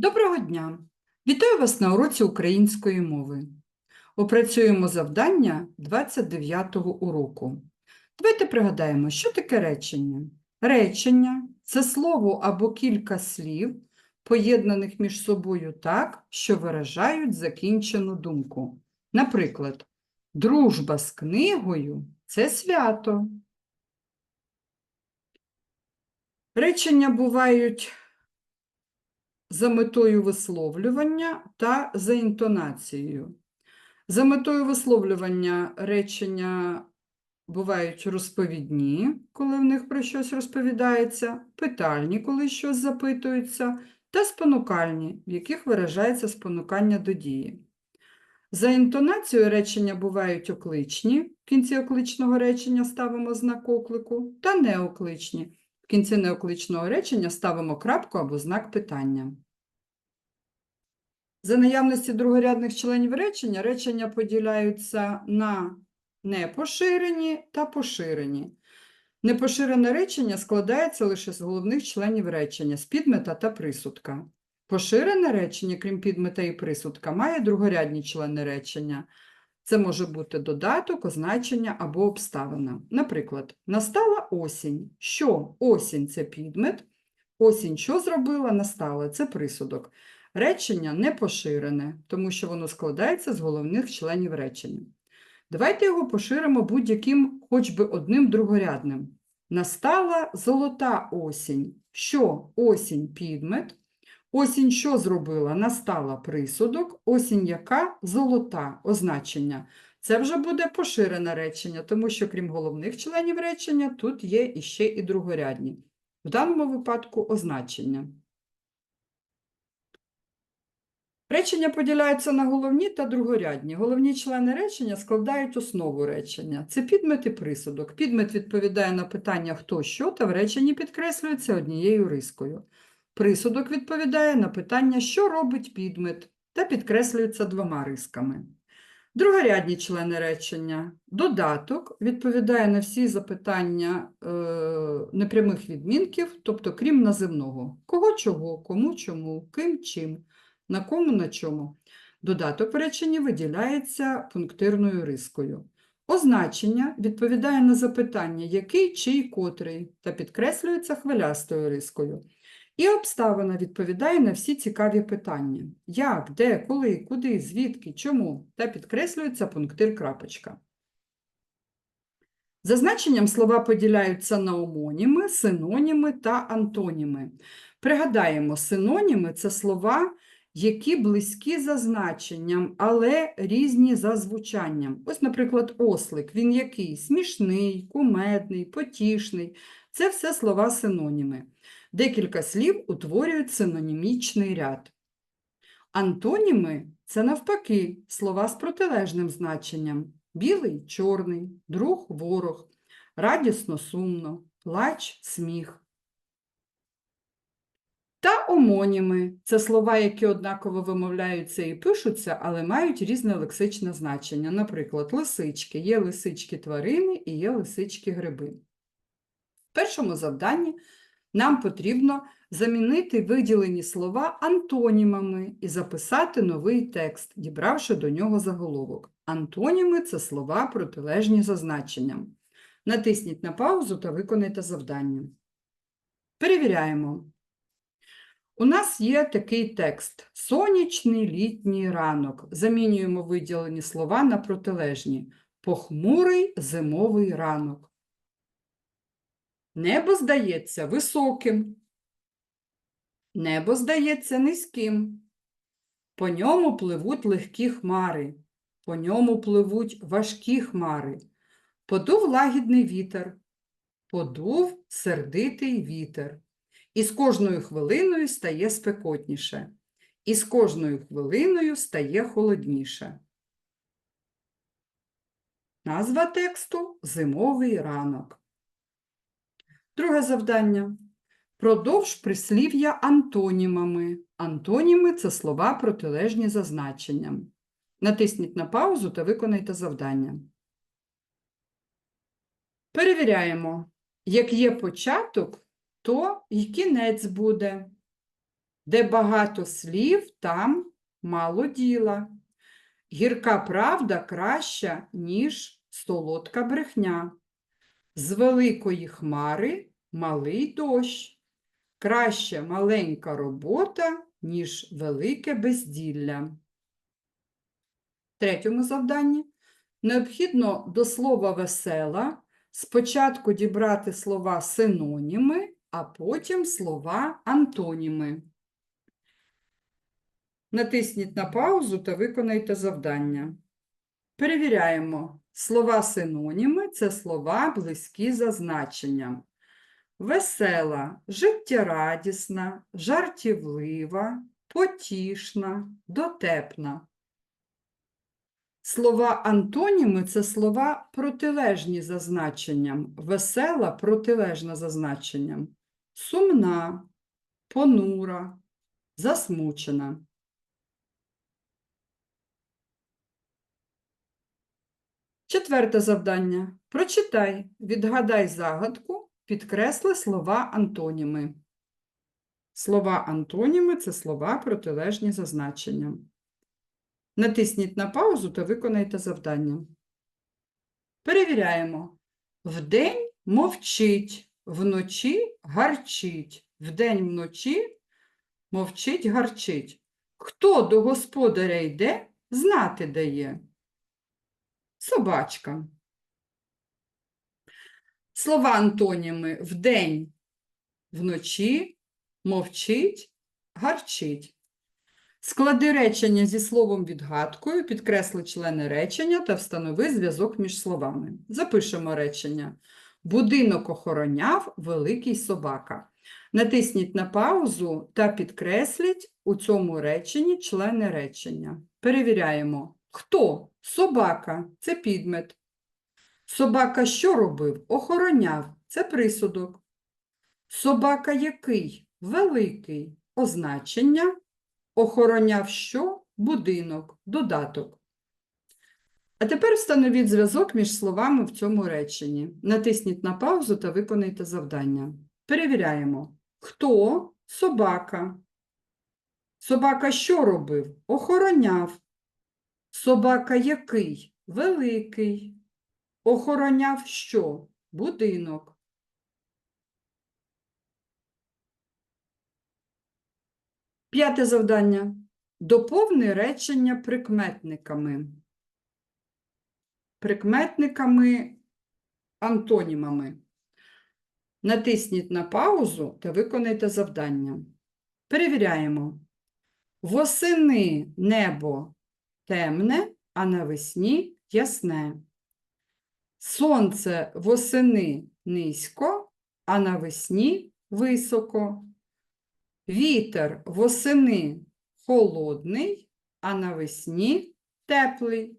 Доброго дня! Вітаю вас на уроці української мови. Опрацюємо завдання 29-го уроку. Давайте пригадаємо, що таке речення. Речення це слово або кілька слів, поєднаних між собою так, що виражають закінчену думку. Наприклад, дружба з книгою це свято. Речення бувають за метою висловлювання та за інтонацією. За метою висловлювання речення бувають розповідні, коли в них про щось розповідається, питальні, коли щось запитується, та спонукальні, в яких виражається спонукання до дії. За інтонацією речення бувають окличні, в кінці окличного речення ставимо знак оклику, та неокличні. В кінці неокличного речення ставимо крапку або знак питання. За наявності другорядних членів речення, речення поділяються на непоширені та поширені. Непоширене речення складається лише з головних членів речення, з підмета та присудка. Поширене речення, крім підмета і присудка, має другорядні члени речення. Це може бути додаток, означення або обставина. Наприклад, настала осінь. Що? Осінь це підмет. Осінь що зробила? Настала це присудок. Речення не поширене, тому що воно складається з головних членів речення. Давайте його поширимо будь-яким хоч би одним другорядним. Настала золота осінь. Що? Осінь підмет. Осінь що зробила? Настала присудок. Осінь яка? Золота означення. Це вже буде поширене речення, тому що крім головних членів речення, тут є іще і другорядні. В даному випадку означення. Речення поділяються на головні та другорядні. Головні члени речення складають основу речення. Це підмет і присудок. Підмет відповідає на питання хто що та в реченні підкреслюється однією рискою. Присудок відповідає на питання, що робить підмет, та підкреслюється двома рисками. Другорядні члени речення. Додаток відповідає на всі запитання е, непрямих відмінків, тобто крім називного. Кого чого, кому чому, ким чим, на кому на чому. Додаток в реченні виділяється пунктирною рискою. Означення відповідає на запитання який, чий, котрий, та підкреслюється хвилястою рискою. І обставина відповідає на всі цікаві питання: як, де, коли, куди, звідки, чому, та підкреслюється пунктир крапочка. За значенням слова поділяються на омоніми, синоніми та антоніми. Пригадаємо, синоніми це слова, які близькі за значенням, але різні за звучанням. Ось, наприклад, ослик, він який? Смішний, кумедний, потішний. Це все слова синоніми. Декілька слів утворюють синонімічний ряд. Антоніми це навпаки слова з протилежним значенням: білий чорний, друг ворог, радісно сумно, плач сміх. Та омоніми це слова, які однаково вимовляються і пишуться, але мають різне лексичне значення. Наприклад, лисички. Є лисички тварини і є лисички гриби. В першому завданні нам потрібно замінити виділені слова антонімами і записати новий текст, дібравши до нього заголовок. Антоніми це слова протилежні за значенням. Натисніть на паузу та виконайте завдання. Перевіряємо. У нас є такий текст: сонячний літній ранок. Замінюємо виділені слова на протилежні. Похмурий зимовий ранок. Небо здається високим. Небо здається низьким. По ньому пливуть легкі хмари, по ньому пливуть важкі хмари. Подув лагідний вітер, подув сердитий вітер. І з кожною хвилиною стає спекотніше, і з кожною хвилиною стає холодніше. Назва тексту Зимовий ранок. Друге завдання. Продовж прислів'я антонімами. Антоніми це слова протилежні за значенням. Натисніть на паузу та виконайте завдання. Перевіряємо, як є початок, то і кінець буде. Де багато слів, там мало діла. Гірка правда краща, ніж солодка брехня. З великої хмари малий дощ. Краще маленька робота, ніж велике безділля. В третьому завданні необхідно до слова весела спочатку дібрати слова синоніми, а потім слова антоніми. Натисніть на паузу та виконайте завдання. Перевіряємо. Слова синоніми це слова близькі за значенням. Весела, життєрадісна, жартівлива, потішна, дотепна. Слова антоніми це слова протилежні за значенням. Весела протилежна за значенням. Сумна, понура, засмучена. Четверте завдання. Прочитай, відгадай загадку, підкресли слова антоніми. Слова антоніми це слова протилежні за значенням. Натисніть на паузу та виконайте завдання. Перевіряємо. Вдень мовчить, вночі гарчить. Вдень вночі мовчить, гарчить. Хто до господаря йде, знати дає. Собачка. Слова антоніми вдень, вночі, мовчить, гарчить. Склади речення зі словом відгадкою, підкресли члени речення та встанови зв'язок між словами. Запишемо речення. Будинок охороняв великий собака. Натисніть на паузу та підкресліть у цьому реченні члени речення. Перевіряємо. Хто? Собака це підмет. Собака що робив? Охороняв це присудок. Собака який? Великий. Означення. Охороняв що? Будинок, додаток. А тепер встановіть зв'язок між словами в цьому реченні. Натисніть на паузу та виконайте завдання. Перевіряємо. Хто? Собака. Собака що робив? Охороняв. Собака який? Великий. Охороняв що? Будинок. П'яте завдання. Доповни речення прикметниками. Прикметниками антонімами. Натисніть на паузу та виконайте завдання. Перевіряємо. Восени небо темне, а навесні ясне. Сонце восени низько, а навесні високо. Вітер восени холодний, а навесні теплий.